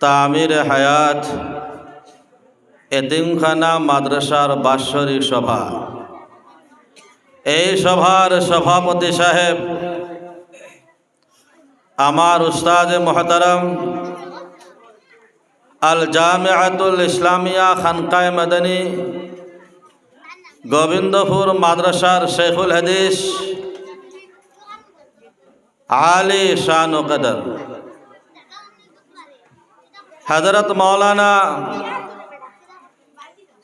Tamir হায়াত, এতিমখানা মাদ্রাসার বাৎসরিক সভা। এই সভার সভাপতি সাহেব আমার উস্তাদ মহতারম আল জামিয়াতুল ইসলামিয়া খানকায় মাদানী, গোবিন্দপুর মাদ্রাসার শেখুল হাদিস, আলী শান কদর হজরত মৌলানা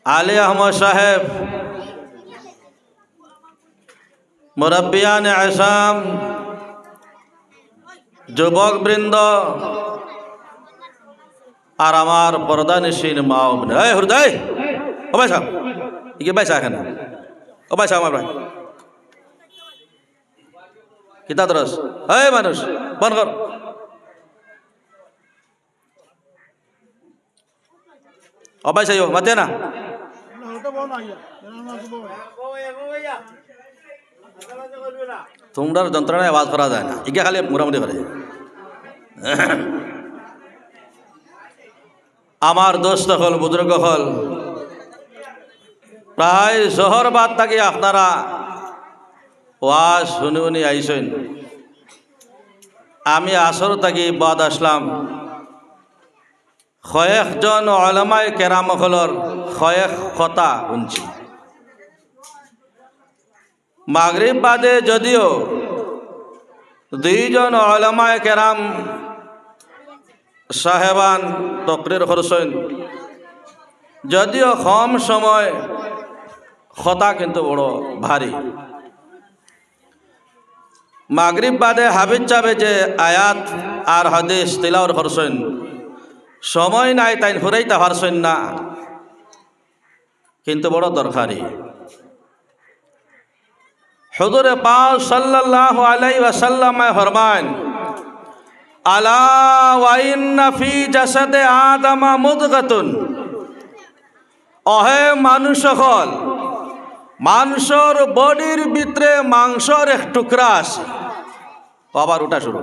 আলী আহমদ সাহেব, মুরব্বিয়ান আসাম যুবক বৃন্দ আর আমার পর্দানিসীন মাও এই হৃদয় ও ভাই সাহেব ইকে ভাই সাহেব এখানে। ও ভাই সাহেব, আমার ভাই। কিতা দরস। এই মানুষ বন কর। সাহেব মাতে না। তোমরার যন্ত্রণায় আওয়াজ করা যায় না। ইকে খালি মোটামুটি করে। আমার দোস্ত হল বুজুর্গ হল। প্রায় শহর বাদ থাকি আপনারা। ওয়াজ শুনি উনি আইসেন আমি আসর থাকি বাদ আসলাম। কয়েকজন অলমায় কেরাম হলর কয়েক কথা শুনছি মাগরিব বাদে যদিও দুইজন অলমায় কেরাম সাহেবান তকরির হরসইন যদিও কম সময় খতা কিন্তু বড় ভারী। মাগরিব বাদে হাবিজ চাবে যে আয়াত আর হাদিস তিলাওর হরসইন সময় নাই তাই ফুরাইতে পারছেন না কিন্তু বড় দরকারি। হজুরে পাও সাল্লাল্লাহু আলাই ওয়াসাল্লাম ফরমান আলা অহে মানুষ হল মাংসর বডির ভিতরে মাংসর এক টুকরা আছে। আবার উঠা শুরু।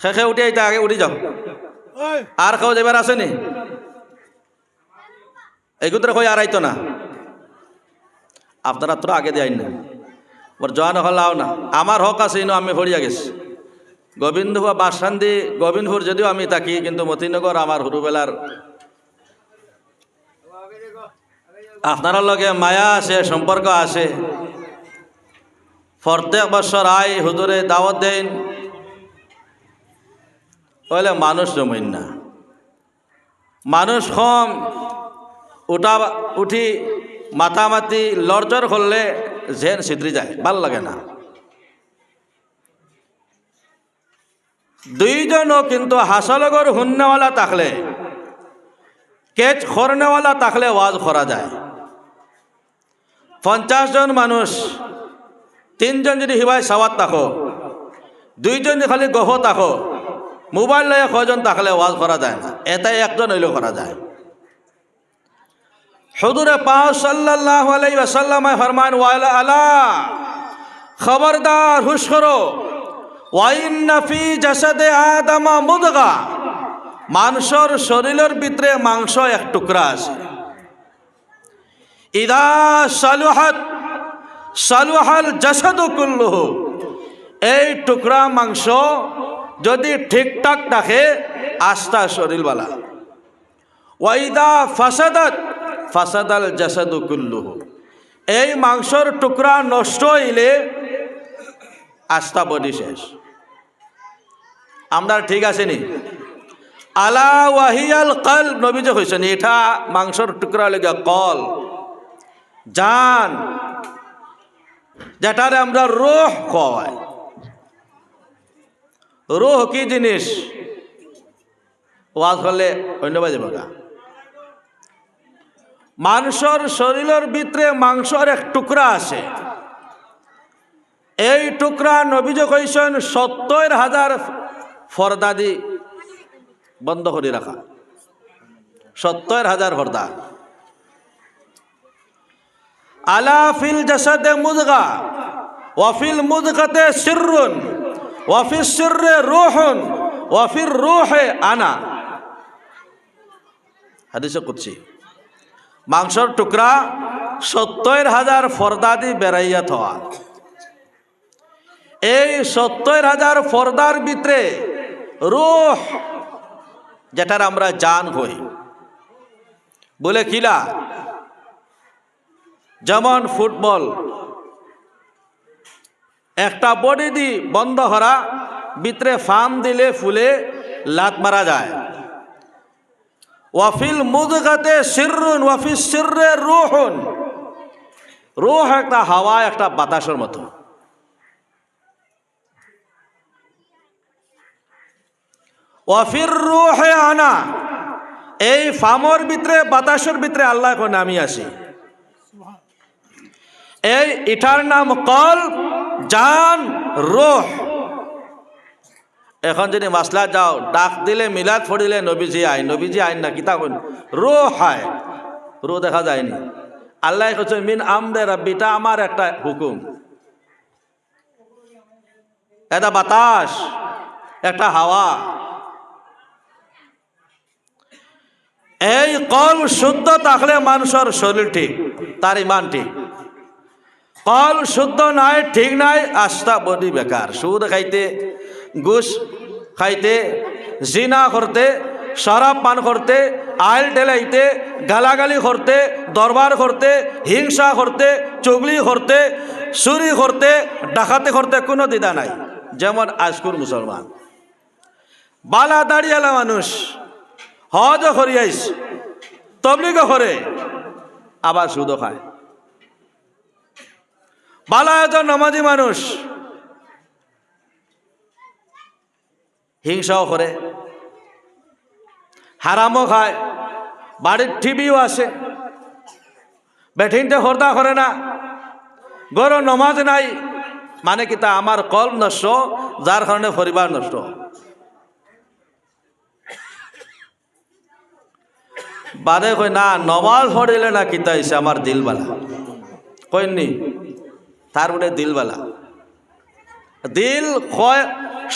শেষে উঠে আইতে আগে উঠি যাও। আর খাও যাবার আসেনি? এই কুতরে কই আর আইতো না? আপনারা তো আগে দেয় না। ওর জোয়ান হলাও না। আমার হক আছে ইনো আমি হরিয়া গেছি। গোবিন্দপুর বাসান্দি গোবিন্দপুর যদিও আমি থাকি কিন্তু মতিনগর আমার হুরুবেলার আপনার লগে মায়া আছে সম্পর্ক আছে। প্রত্যেক বছর আই হুজুরে দাওয়াত দেন। বলে, মানুষ জমিন না। মানুষ কম উঠা উঠি মাথামাতি লড়চর করলে জেন সিদ্রি যায়, ভালো লাগে না। দুইজনও কিন্তু হাসলগর হুন্নেওয়ালা থাকলে, কেচ খরনেওয়ালা থাকলে ওয়াজ করা যায়। পঞ্চাশ জন মানুষ, তিনজন যদি হিবাই সাওয়াত থাকো, দুইজন যদি খালি গহ থাকো মোবাইল লয়ে কজন থাকলে ওয়াজ করা যায় না? এটাই একজন হইলেও করা যায়। হজুরে পাও সাল্লাহ আলাই ওয়াসাল্লামায় ফরমান ওয়ালা আলা, খবরদার, হুশ করো। ওয়াইন্নাফি জাসাদে আদামা মুদগা। মাংসর শরীরের ভিতরে মাংস এক টুকরা আছে। ইদা সালুহাত, সালুহাল জাসাদু কুল্লুহ। এই টুকরা মাংস যদি ঠিকঠাক থাকে, আস্থা শরীরবালা ওয়াইদা ফাসাদাত, ফাসাদাল জাসাদু কুল্লুহ। এই মাংসর টুকরা নষ্ট হইলে আস্থা বডি শেষ। আমরা ঠিক আছে নি? আলা ওয়াহিয়াল কল নবী যে হয়েছেন এটা মাংসর টুকরা লেগে কল, জান, যেটারে আমরা রোহ কয়। রোহ কি জিনিস? ওয়াজ করলে অন্য বাজে বাগা মাংসর শরীরের ভিতরে মাংসর এক টুকরা আছে। এই টুকরা নবীজ কইছেন, সত্তর হাজার ফরদাদি বন্ধ করে রাখা। সত্তর হাজার ফর্দা। আলা ফিল জাসাদে মুদগা ওয়াফিল মুদগাতে সিররুন। ওয়াফির সিররে রুহুন ওয়াফির রুহে আনা। হাদিসে করছি মাংসর টুকরা সত্তর হাজার ফরদাদি বেড়াইয়া থওয়া এই সত্তর হাজার ফর্দার ভিতরে রুহ, যেটার আমরা জান হই বলে কিলা যেমন ফুটবল একটা বডি দি বন্ধ হরা, ভিতরে ফার্ম দিলে ফুলে লাত মারা যায়। ওয়াফিল মুদগাতে সিররুন ওয়াফিল সিররে রুহুন। রুহ একটা হাওয়া, একটা বাতাসের মতো। ওয়াফির রুহে আনা, এই ফামর ভিতরে, বাতাসের ভিতরে আল্লাহ এখন আমি আসি এই ইটার নাম কল জান, রোহ। এখন যদি মাসলা যাও, ডাক দিলে, মিলাদ ফড়িলে নবীজি আইন নবীজি আইন না কিতা কইন? রো হায়। রো দেখা যায়নি। আল্লাহ কইছে মিন আমরে রাব্বিটা আমার একটা হুকুম। এটা বাতাস, একটা হাওয়া। এই কল শুদ্ধ থাকলে মানুষের শরীর ঠিক, তার ইমান ঠিক। কল শুদ্ধ নাই, ঠিক নাই আস্থা বডি বেকার। সুদ খাইতে, ঘুষ খাইতে, জিনা করতে শরাব পান করতে আইল টেলাইতে গালাগালি করতে দরবার করতে হিংসা করতে চুগলি করতে চুরি করতে ডাকাতে করতে কোনো দ্বিধা নাই, যেমন আজকুর মুসলমান। বালা দাঁড়িয়ালা মানুষ, হজ করিয়াইস, তবলিগ করে, আবার সুদও খায়। বালা একজন নামাজি মানুষ। হিংসাও করে। হারামও খায়। বাড়ির টিভিও আছে বেঠিনতে হরদা করে না। গরো নমাজ নাই। মানে কি তা আমার কল নষ্ট, যার কারণে পরিবার নষ্ট। বাদে কই না, নমাজ পড়িলে না কিতা আমার দিলবালা? কইনি তার বলে দিলবালা দিল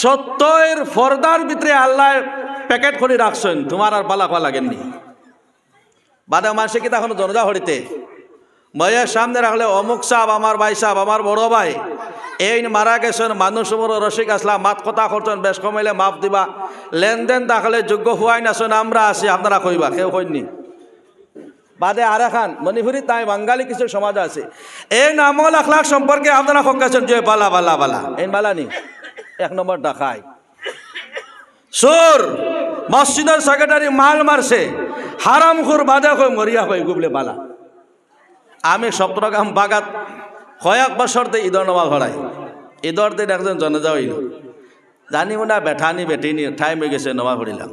সত্যের ফর্দার ভিতরে আল্লাহ প্যাকেট করে রাখছেন, তোমার আর বালা পালা লাগেননি। বাদে মানুষে কি তখন জনজা হরিতে? ময়ের সামনে রাখলে অমুক সাহ আমার ভাই সাহ আমার বড় ভাই। এই মারা গেছেন, মানুষ রসিক আসলা মাত কথা করছেন, বেশ কমাইলে মাপ দিবা। লেনদেন তাহলে যোগ্য হুয়াই নাছেন আমরা আছি, আপনারা কইবা, কেউ কইনি বাদে আর খান মণিপুরি তাই বাঙালি কিছু সমাজ আছে। এই নামল আখলাখ সম্পর্কে আপনারা সকাছেন যে বালা বালা বালা। এই বালা নি এক নম্বর ডাকাই। সুর মসজিদের সেক্রেটারি মাল মারছে। হারাম খুর বাদে কই মরিয়া কই গুবলে বালা। আমি সপ্তগ্রাম বাগাত কয়েক বছর তে ঈদর নমা ভরাই ঈদর দিন একজন জনজা হইল। জানিব না বেঠানি বেটিনি ঠাই হয়ে গেছে নমা ভরিলাম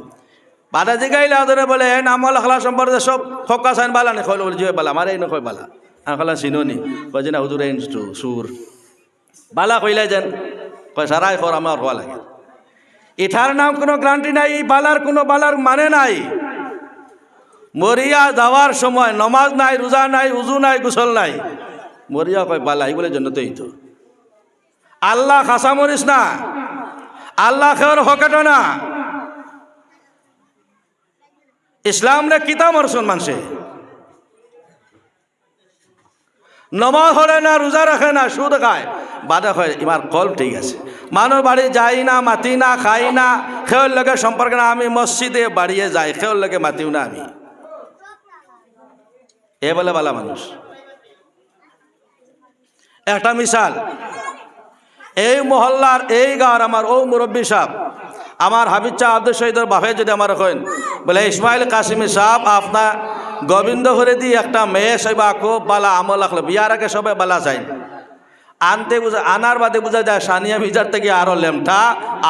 বাদা জিগাইলে আদরে বলে এ নামল আখলা সম্পর্কে সব ফকা সাইন বালা নি কইল বলে যে বালা, আমার এই নকই বালা। আমি কলা চিননি। কয় যে, না, হুজুর, এই সুর বালা কইলে যেন, কয় সারাই খর আমার হওয়া লাগে। ইঠার নাম কোনো গ্রান্টি নাই, এই বালার কোনো বালার মানে নাই। মরিয়া যাওয়ার সময় নমাজ নাই রোজা নাই, উজু নাই, গোসল নাই। মরিয়া কয়, বালা এই বলে জন্য তো এই আল্লাহ খাসা মরিস না। আল্লাহ খের হকেট না। ইসলাম রে কিতা মরসন মানুষে নমাজ হরে না, রোজা রাখে না, সুদ খায়। বাদে হয় ইমার কল ঠিক আছে। মানুষ বাড়ি যাই না, মাতি না খাই না খেয়ের লগে সম্পর্ক না, আমি মসজিদে বাড়িয়ে যাই খেয়ের লগে মাতিও না আমি। এ বলে বালা মানুষ। একটা মিশাল, এই মহল্লার এই গাঁর আমার ও মুরব্বী সাহ আমার হাবিজ শাহ আব্দুল শহীদের বাপে যদি আমার কইন বলে, ইসমাইল কাসিমি সাহ আপনার গোবিন্দ হরে দি একটা মেয়ে সবা খুব বালা আমল রাখল বিয়ার আগে সবাই বালা চাই আনতে বুঝা, আনার বাদে বোঝা যায়, সানিয়া মিজার থেকে আরও লেমঠা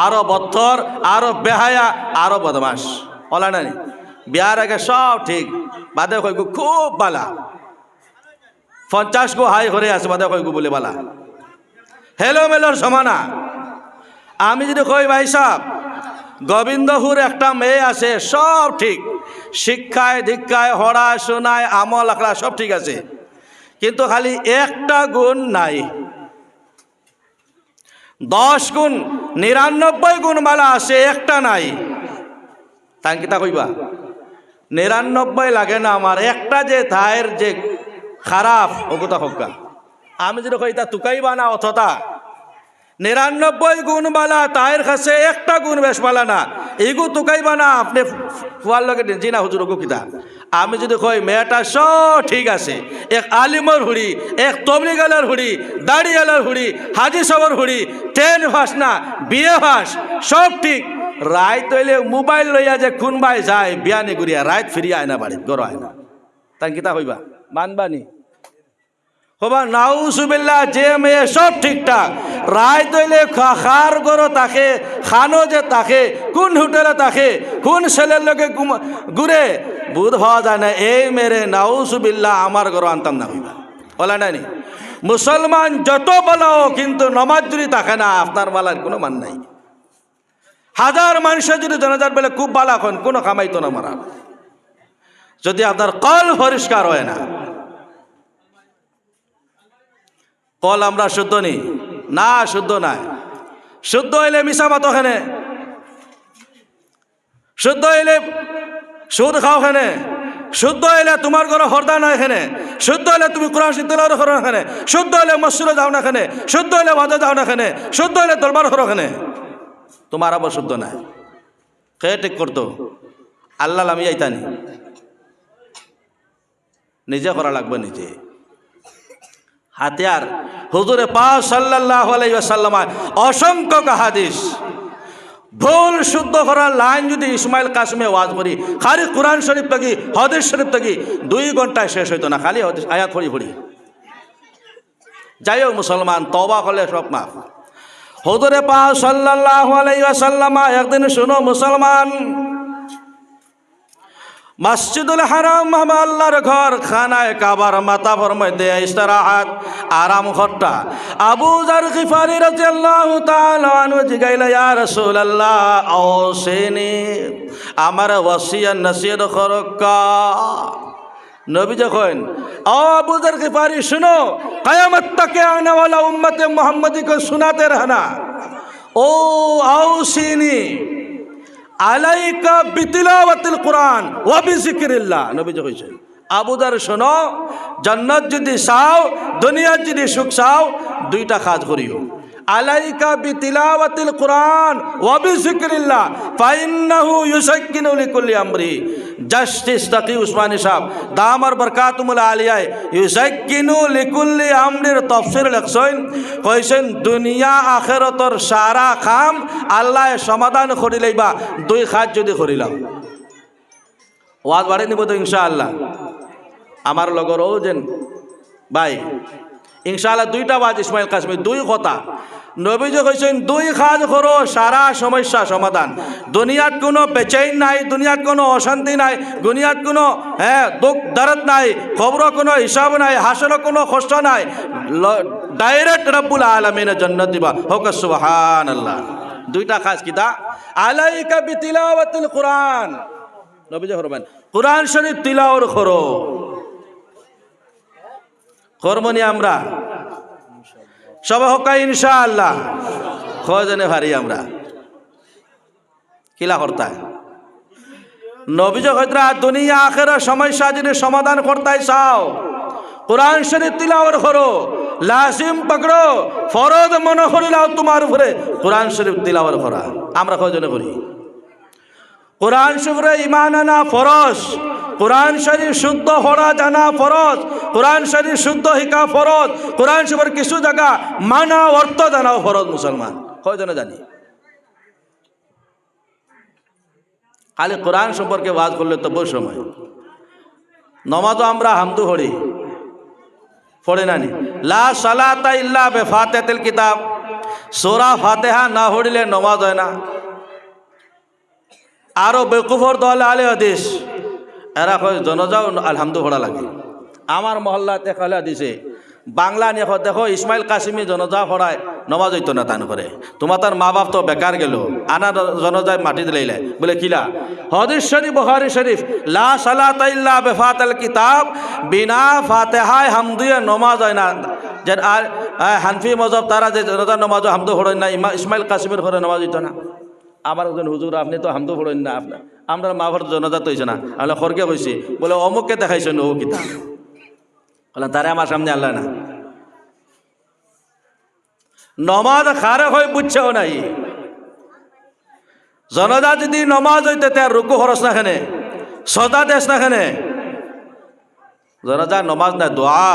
আরও বত্তর আরও বেহায়া, আরও বদমাস বলা নানি বিয়ার আগে সব ঠিক, বাদে কইগু খুব বালা। পঞ্চাশ গো হাই করে আছে, বাদে কইগু বলে বালা। হেলো মেলোর সমানা। আমি যদি কই ভাই সাহ গোবিন্দপুর একটা মেয়ে আছে, সব ঠিক। শিক্ষায়, দীক্ষায় হড়া শোনায়, আমল আখড়া সব ঠিক আছে। কিন্তু খালি একটা গুণ নাই। দশ গুণ, নিরানব্বই গুণমালা আছে, একটা নাই। তাই কিতা কইবা? নিরানব্বই লাগে না আমার, একটা যে তাইর যে খারাপ ওগুতা হকা আমি যদি কই তা তুকাইবা না অথতা নিরানব্বই গুণবালা তাইর কাছে একটা গুণ বেশবালা না। এইগু তুকাইবা না, আপনি ফুয়ার লগে জি না হুজুর কিতা। আমি যদি কই, মেয়েটা সব ঠিক আছে। এক আলিমর হুড়ি, এক তবলিগালার হুড়ি, দাড়িয়ালার হুড়ি, হাজি সবর হুড়ি ট্রেন ভাস না, বিয়ে ভাস, সব ঠিক। রায় তৈলে মোবাইল লইয়া যে খুনবাই যায়, বিয়ানি গুড়িয়া রাত ফিরিয়া আয় না বাড়ি গড় আয় না। তাই কিতা হইবা? মানবানি হবা নাউসুবিল্লা যে মেয়ে সব ঠিকঠাক। রায় তৈলে খার গরো তাকে, খানো যে তাকে, কোন হোটেলে তাকে, কোন ছেলের লোকে ঘুরে? বুধ হওয়া যায় না, এই মেরে নাউসুবিল্লা আমার গরো আনতাম না হইবা। বলা নাই? মুসলমান যত বলাও কিন্তু নমাজ যদি থাকে না, আপনার মালার কোনো মান নাই। হাজার মানুষের যদি জনজাত বেলে, খুব বালা হন কোনো কামাইতো না মারা যদি আপনার কল পরিষ্কার হয় না। কল আমরা শুদ্ধ নি? না, শুদ্ধ নাই। শুদ্ধ হইলে মিশা মাতো খেনে শুদ্ধ হইলে সুদ খাও খেনে শুদ্ধ হইলে তোমার ঘরে হরদা না এখানে শুদ্ধ হইলে তুমি কোরআন সিদ্ধালয় করো এখানে শুদ্ধ হইলে মসজিদে যাও না এখানে শুদ্ধ হইলে বাজে যাও না এখানে শুদ্ধ হইলে দরবার করো এখানে তোমার আবার শুদ্ধ নাই। কে ঠিক করতো? আল্লাহ আমি আইতানি নিজে করা লাগবে নিজে। হাতিয়ার। হুজুরে পা সাল্লাহ আলাইসাল্লামায় অসংখ্য হাদিস। ভুল শুদ্ধ করার লাইন যদি ইসমাইল কাসমে ওয়াজ করি, খালি কোরআন শরীফ থাকি, হদিস শরীফ থাকি, দুই ঘন্টায় শেষ হইতো না, খালি হদিস, আয়াত ফড়ি ফড়ি যাই হোক মুসলমান তবা হলে সব মাফ। হুজুরে পা সাল্লাহ আলাইসাল্লামা একদিন শুনো মুসলমান মসজিদুল হারাম মামা আল্লাহর ঘর, খানায় কাবার মাতা ফরমাইতে ইস্তারাহাত আরাম ঘরটা। আবু জার গিফারি রাদিয়াল্লাহু তাআলা আনহু জিগাইলা, ইয়া রাসূলুল্লাহ, ও আমার ওয়াসিয়া নসিহত করকা নবী যখন, ও আবু জার শুনো, কিয়ামত তাকে আনা ওয়ালা উম্মতে মুহাম্মাদি কো সুনাতে রহনা। ও আও আলাইকা বিতিলাওয়াতিল কোরআন ওয়াবি বিজিকিরিল্লাহ। নবী কইছেন আবুদার শোনো, জান্নাত যদি চাও দুনিয়ার যদি সুখ চাও, দুইটা কাজ করিও। আলাইকা বিতিলাওয়াতিল কোরআন ওয়া বিজিকিরিল্লাহ ফাইন্নাহু ইউসাক্কিনু লিকুল্লি আমরি। জাস্টিস তাকি উসমানী সাহেব, দামার বরকাতুমুল আলিয়ায় ইউসাক্কিনু লিকুল্লি আমরির তফসির লেখছেন, কইছেন, দুনিয়া আখেরতর সারা খাম আল্লাহ সমাধান করিলেইবা দুই খাত যদি করিলাম। ওয়াজ বাড়ি নিব তো ইনশাআল্লাহ। আমার লগরও যেন, ভাই ইনশাআল্লাহ দুইটা ওয়াজ ইসমাইল কাশ্মীর, দুই কথা। নবীজি কইছেন, দুই কাজ করো, সারা সমস্যা সমাধান। দুনিয়াত কোনো বেচাইন নাই, দুনিয়াত কোনো অশান্তি নাই, দুনিয়াত কোনো হ্যাঁ দুঃখ, দরদ নাই খবর কোনো হিসাব নাই হাসর কোনো কষ্ট নাই। ডাইরেক্ট রব্বুল আলমিনের জন্য দিবা। হোক সুবহান আল্লাহ দুইটা কাজ কিতা আলাইকা বিতিলাওয়াতুল কোরআন। নবীজি করবেন কোরআন শরীফ তিলাওর করো। করবনি আমরা? সব হকা ইনশাআল্লাহ। কজনে ভারি আমরা। কিলা করতায়? নবীজ হয়তরা দুনিয়া আখের সমস্যা যদি সমাধান করতাই চাও। কোরআন শরীফ তিলাওয়ার করো। লাসিম পকড়ো। ফরজ মনে করিলাও তোমার উপরে। কোরআন শরীফ তিলাওয়ার করা। আমরা কয়জনে করি। কোরআন শরীফে ইমান আনা ফরজ। কোরআন শরীফ শুদ্ধ হরা জানা ফরজ। কোরআন শরীফ শুদ্ধ শিকা ফরজ। কোরআন শরীফের কিছু জায়গা মানা অর্থ জানাও ফরজ মুসলমান। কয়জনে জানি? খালি কোরআন সম্পর্কে ওয়াজ করলে তো বহু সময়। নমাজও আমরা হামদু হরি পড়ে নানি লা বে ফাতেতেল কিতাব। সোরা ফাতেহা না হড়িলে নমাজ হয় না। আরও বেকুফর দল আলে হাদিস। এরা কয়, জনজাও আলহামদু ভরা লাগে। আমার মহল্লাতে খালে দিছে, বাংলা নিয়ে দেখো ইসমাইল কাসিমি জনজা ভরায়, নমাজ হইতো না তান করে। তোমার তার মা বাপ তো বেকার গেল, আনা জনজায় মাটি দিলাইলে। বলে কিলা হদিস শরীফ, বখারি শরীফ, লা সালাতা ইল্লা বেফাতাল কিতাব, বিনা ফাতেহায় হামদুয়ে নমাজ হয় না। যে আর হানফি মজব তারা যে জনজা নমাজ হামদু হড়েন না ইসমাইল কাশ্মীর ঘরে নমাজ হইতো না। আমার একজন হুজুর, আপনি তো হামদু হড়েন না আপনার আমরা মা ঘর জনতা তো না। আমরা খরকে কইছি বলে, অমুককে দেখাইছেন ও কিতা? বলে, তারে আমার সামনে আল্লাহ না। নমাজ খারে হয়ে বুঝছেও নাই। জনতা যদি নমাজ হইতে তার রুকু খরচ না খানে, সদা দেশ না খানে জনতা নমাজ না দোয়া।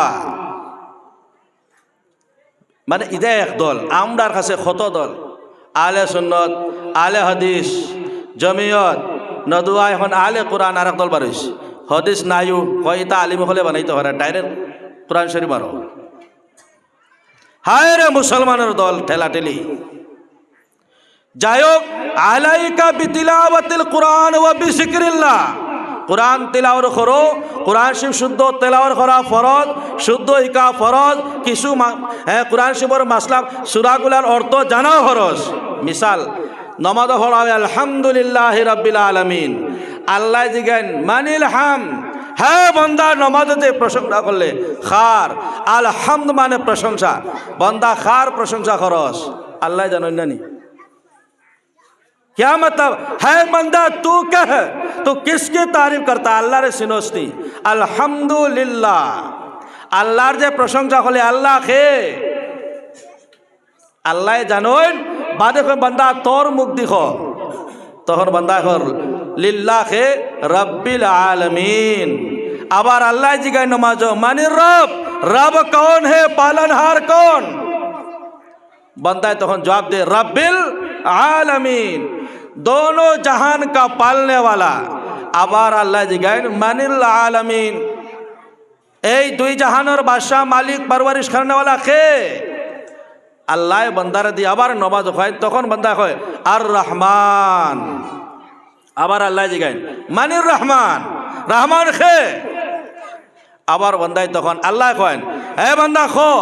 মানে ইদে এক দল, আমরার কাছে কত দল। আলে সুন্নত আলে হদিস, জমিয়ত, নদুয়া এখন আলে কোরআন আর একদল বারিস হদিস নাইও হয় তা আলিম হলে বানাইতে পারে, ডাইরেক্ট কোরআন শরীফ আরও হায় রে মুসলমানের দল ঠেলা ঠেলি যাই হোক আলাইকা বিতিলাওয়াতিল কোরআন ওয়া বিজিক্রিল্লাহ। কোরআন তিলাওয়ার করো, কোরআন শিব শুদ্ধ তেলাওয়ার করা ফরজ, শুদ্ধ ইকা ফরজ, কিছু হ্যাঁ কোরআন শিবর মাসলাম, সুরাগুলার অর্থ জানাও ফরজ মিসাল, নমাজ হরাবে আলহামদুলিল্লাহ রাব্বিল আলামিন। আল্লাহ জিগান, মানিল হাম। হ্যাঁ বন্দা নমাজতে প্রশংসা করলে, খার। আলহামদ মানে প্রশংসা। বন্দা, খার প্রশংসা খরচ। আল্লাহ জানেন নানি क्या मतलब? है बंदा, तू कह। तो किसके तारीफ करता? আল্লাহর সিনস্তি আলহামদুলিল্লাহ আল্লাহর যে প্রশংসা হলে আল্লাহ খে আল্লাহ জানোন বাদে বান্দা তোর মুখ দিখ তখন বান্দা হর লিল্লা খে রব্বিল আলমিন আবার আল্লাহ জিগায় নমাজ মানে রব রব কন হে পালনহার কন বান্দায় তখন জবাব দে রব্বিল आलमीन दोनों जहान का पालने वाला আবার আল্লাহ জিগাইন মানিল আলমিন এই দুই জাহানের বাদশাহ মালিক পরওয়ারিশ করনেওয়ালা কে আল্লাহ বন্দারে দিয়ে আবার নমাজ হয় তখন বন্দা হয় আর রহমান আবার আল্লাহ জিগাইন মানির রহমান রহমান খে আবার বন্দাই তখন আল্লাহ কয়েন হে বন্দা খো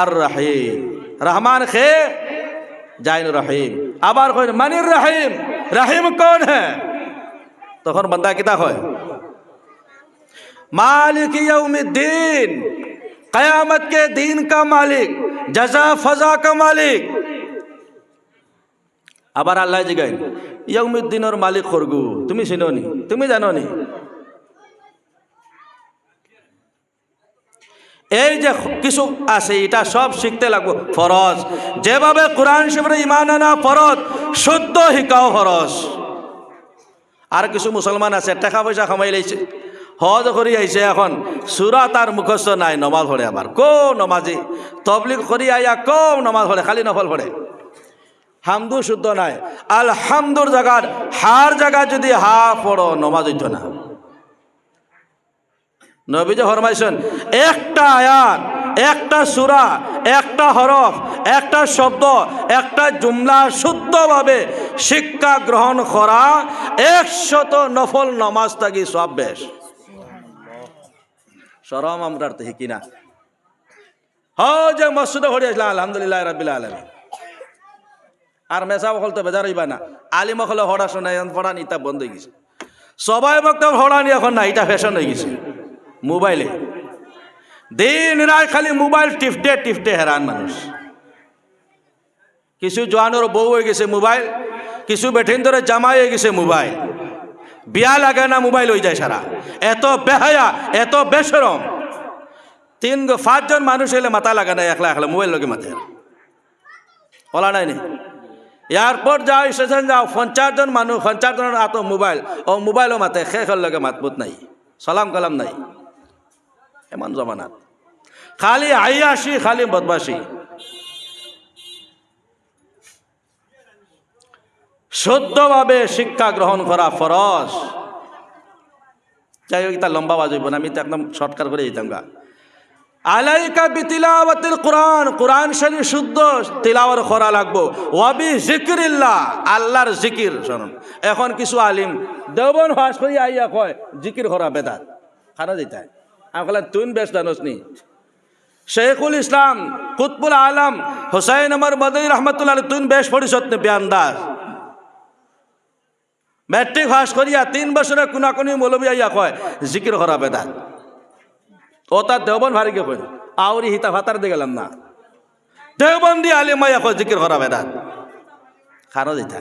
আর রহিম রহমান খে জাইন রহিম আবার কয় মানির রাহিম রাহিম কন হ্যাঁ তখন বান্দা কিতা হয় মালিক দিন কয়ামত কে দিন কা মালিক, জজা ফজা কা মালিক। আবার আল্লাহ জিগাইন ইয়ৌমিদ্দিনের মালিক করগু তুমি চিনো তুমি জানো নি এই যে কিছু আছে, এটা সব শিখতে লাগবো। ফরজ। যেভাবে কোরআন শিবরে ইমান আনা ফরজ, শুদ্ধ শিকাও ফরজ। আর কিছু মুসলমান আছে, টাকা পয়সা কামাই লাইছে। হজ করি আইছে এখন, সুরা তার মুখস্থ নাই, নমাজ পড়ে আবার। কো নমাজি? তবলিগ করি আইয়া কম নমাজ পড়ে, খালি নফল পড়ে। হামদু শুদ্ধ নাই। আল হামদুর জায়গার হার জায়গা যদি হা পড়ো, নমাজ না। নবীজ ফরমাইছেন, একটা আয়াত, একটা সুরা, একটা হরফ, একটা শব্দ, একটা জুমলা শুদ্ধভাবে শিক্ষা গ্রহণ করা, একশত নফল নমাজ থাকি সব বেশ। সরম আমরা তো হিকি না? হ যে মসজিদে হরি আসলাম, আলহামদুলিল্লাহ রাবিল আলমী আর মেসা বকল তো বেজার হইবা না। আলিম হলে হড়া শোনা পড়া নিতা বন্ধ হয়ে গেছে। সবাই বক্তব্য হড়া নি এখন না, এটা ফ্যাশন হয়ে গেছে। মোবাইলে। দিন রাত খালি মোবাইল টিফটে টিফটে হেরান মানুষ। কিছু জোয়ানোর বউ হয়ে গেছে মোবাইল, কিছু বেঠিন ধরে জামাই হয়ে গেছে মোবাইল। বিয়া লাগে না মোবাইল হয়ে যায় সারা। এত বেহায়া, এত বেসরম তিন পাঁচজন মানুষ এলে মাথা লাগে না, একলা একলা মোবাইল লগে মাথে ওলা নাই এয়ারপোর্ট যাও, স্টেশন যাও পঞ্চাশজন মানুষ পঞ্চাশজনের হাত মোবাইল। ও মোবাইলও মাতে শেষের লগে মাতবুত নাই। সালাম কালাম নাই। এমন জমানাত। খালি আইয়াসি খালি বদমাসি শুদ্ধভাবে শিক্ষা গ্রহণ করা ফরজ। যাই হোক তা লম্বা বাজব না, আমি তো একদম শর্টকাট করে যেতাম গা। আলাইকা বিতিলাওয়াতিল কোরআন কোরআন শরীফ শুদ্ধ তিলাওয়ার করা লাগবো। ওয়াবি জিকিরিল্লাহ, আল্লাহর জিকির, শুনুন। এখন কিছু আলিম দেবন হাস করি আইয়া কয়, জিকির করা বেদাত। খানা দিতে আমি বললাম তুই বেশ জানোস নি। শেখুল ইসলাম, কুতবুল আলম, হুসাইন আমার মদনী রহমতুল্লাহ তুই বেশ পরিষদ নে বেআন্দাজ মেট্রিক পাস করিয়া তিন বছরে কোনাকুনি মৌলবী আইয়া কয়, জিকির করা বেদাত। ও তার দেবন ভারিকে কই আউরি হিতা ভাতার দিয়ে গেলাম না। দেওবন্দি আলিমাই এখন জিকির করা বেদাত। খানো দিতা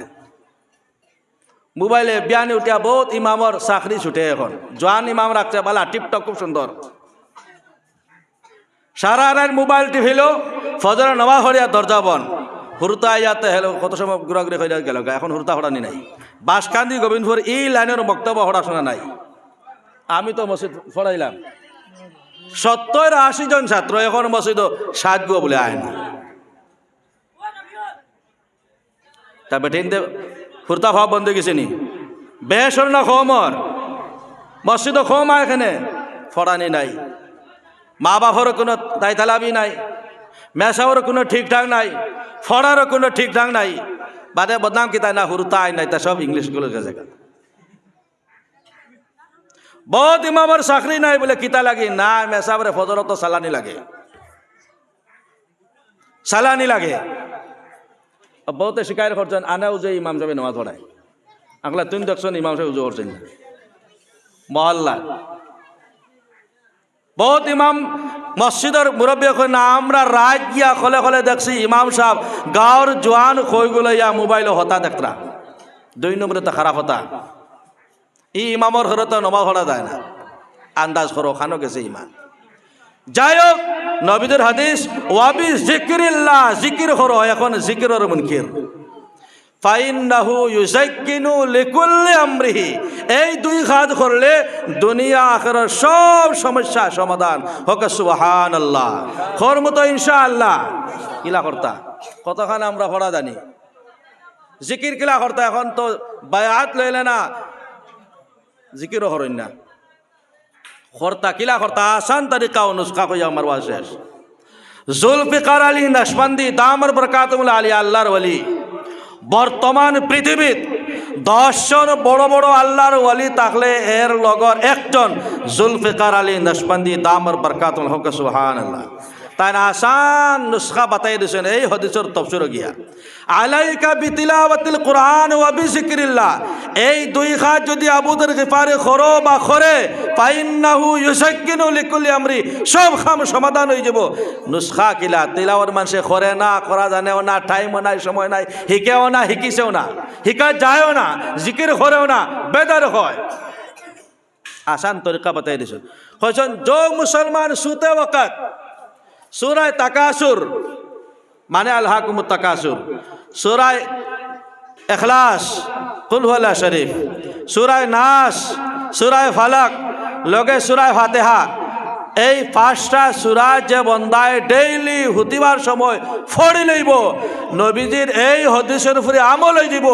মোবাইলে বিয়ানি উঠিয়া বহুত ইমামর চাকরি ছুটে এখন। জোয়ান ইমাম রাখছে বালা, টিপটপ খুব সুন্দর সারা রাত মোবাইল টিভিলো ফজর নমা হরিয়া দরজা বন হুরতা ইয়াতে হেলো, কত সময় ঘুরাঘুরি হয়ে গেল এখন হুরতা হরানি নাই। বাসকান্দি গোবিন্দপুর এই লাইনের বক্তব্য হরা শোনা নাই। আমি তো মসজিদ পড়াইলাম সত্তর আশি জন ছাত্র এখন মসজিদ সাজব বলে আয় না। তা হুরতা ভাব বন্ধ গেছে নি? বেসর না খমর মসজিদ খমা এখানে। ফড়ানি নাই। মা বাবারও কোনো দায়তালাবি নাই। মেসাওয়ারও কোনো ঠিকঠাক নাই। ফড়ারও কোনো ঠিকঠাক নাই। বাদে বদনাম কি তাই না? হুরতা আই নাই, তা সব ইংলিশগুলো গেছে বহুত ইমামর চাকরি নাই বলে কিতা লাগি? না মেসাবরে ফজরত সালানি লাগে। সালানি লাগে। বহুতে শিকার করছেন আনাও যে ইমাম সাহেব নামাজ পড়ায় আগলা তুমি দেখছেন ইমাম সাহেব উজু করছেন মহল্লা। বহুত ইমাম মসজিদের মুরব্বী এখন না আমরা রাত গিয়া খলে খলে দেখছি ইমাম সাহেব গাঁর জোয়ান খইগুলো ইয়া মোবাইল হতা দেখতরা দুই নম্বরে তো খারাপ হতা। ই ইমামর ঘরে তো নমাজ পড়া যায় না। আন্দাজ করো ওখানেও গেছে ইমান। যাই হোক নবীদের হাদিস, ওয়াবি জিকিরিল্লাহ জিকির করো এখন জিকিরের মুনকির। এই দুই কাজ করলে দুনিয়া আখেরার সব সমস্যা সমাধান হোক, সুবহানাল্লাহ। খর মতো ইনশা আল্লাহ কিলা কর্তা? কতখানে আমরা পড়া জানি? জিকির কিলা কর্তা? এখন তো বায়াত লইলে না জিকিরও করেন না। খর্তা কিলা খর্তা? আসান তারিকা ও নুসখা কই আমার ওয়াজ শেষ। জুলফিকার আলী নশবন্দি, দামর বরকাতমুল আলী, আল্লাহর ওলি বর্তমান পৃথিবীত দশজন বড় বড় আল্লাহর ওলি থাকলে এর লগর একজন জুলফিকার আলী নশবন্দি, দামর বরকাতুল হক সুহান আল্লাহ তাই আসান নুসখা বাতাই দিয়েছেন, এই হদিসর তফসির গিয়া। আলাইকা বিতিলাওয়াতিল কোরআন ওয়া বিজিকিরিল্লাহ। এই দুই খাত যদি আবুদের গিফারে খরো বা খরে পাইন্নাহু ইউসাক্কিনু লিকুল্লি আমরি, সব খাম সমাধান হয়ে যাব। নুসখা কিলা তিলাওয়ার মানুষে খরে না করা জানেও না, টাইমও নাই, সময় নাই শিকেও না শিকিছেও না শিকা যায়ও না, জিকির করেও না, বেদার হয়। আসান তরিকা বাতাই দিছো কইছেন, যো মুসলমান সুতে ওয়াকাত সুরায় তাকাসুর। মানে আল্লাহ কুমুত তাকাসুর। সুরায় এখলাস কুলহুল্লাহ শরীফ। সুরায় নাস, সুরায় ফালাক লগে সুরায় ফাতেহা। এই পাঁচটা সুরা যে বন্দায় ডেইলি হুতিবার সময় ফড়ি লইব, নবীজির এই হদিসের উপরে আমল যাব।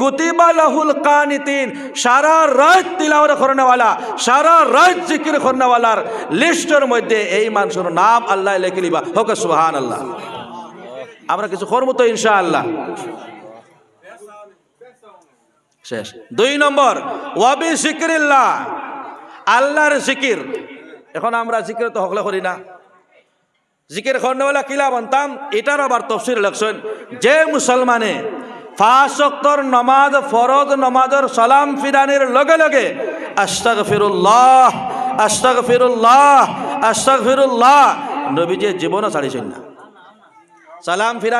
কুতিবা লাহুল কানিতিন, সারা রাত তিলাওয়ার করনেওয়ালা, সারা রাত জিকির করনেওয়ালার লিস্টের মধ্যে এই মানুষের নাম আল্লাহ লেখে নিবা হোক সুহান আল্লাহ আমরা কিছু করব তো ইনশা আল্লাহ শেষ। দুই নম্বর, ওয়াবি জিকিরিল্লাহ, আল্লাহর জিকির। এখন আমরা জিকির তো হকলে করি না। জিকির খন্ডওয়ালা কিলা বনতাম? এটার আবার তফসির লেখছেন, যে মুসলমানে ফাঁসক্তর নমাজ, ফরজ নমাজের সালাম ফিরানির লগে লগে আস্তাক ফিরুল্লাহ আস্তাক ফিরুল্লাহ আস্তাক ফিরুল্লাহ নবীজে জীবনও ছাড়িছেন না। সালাম ফিরা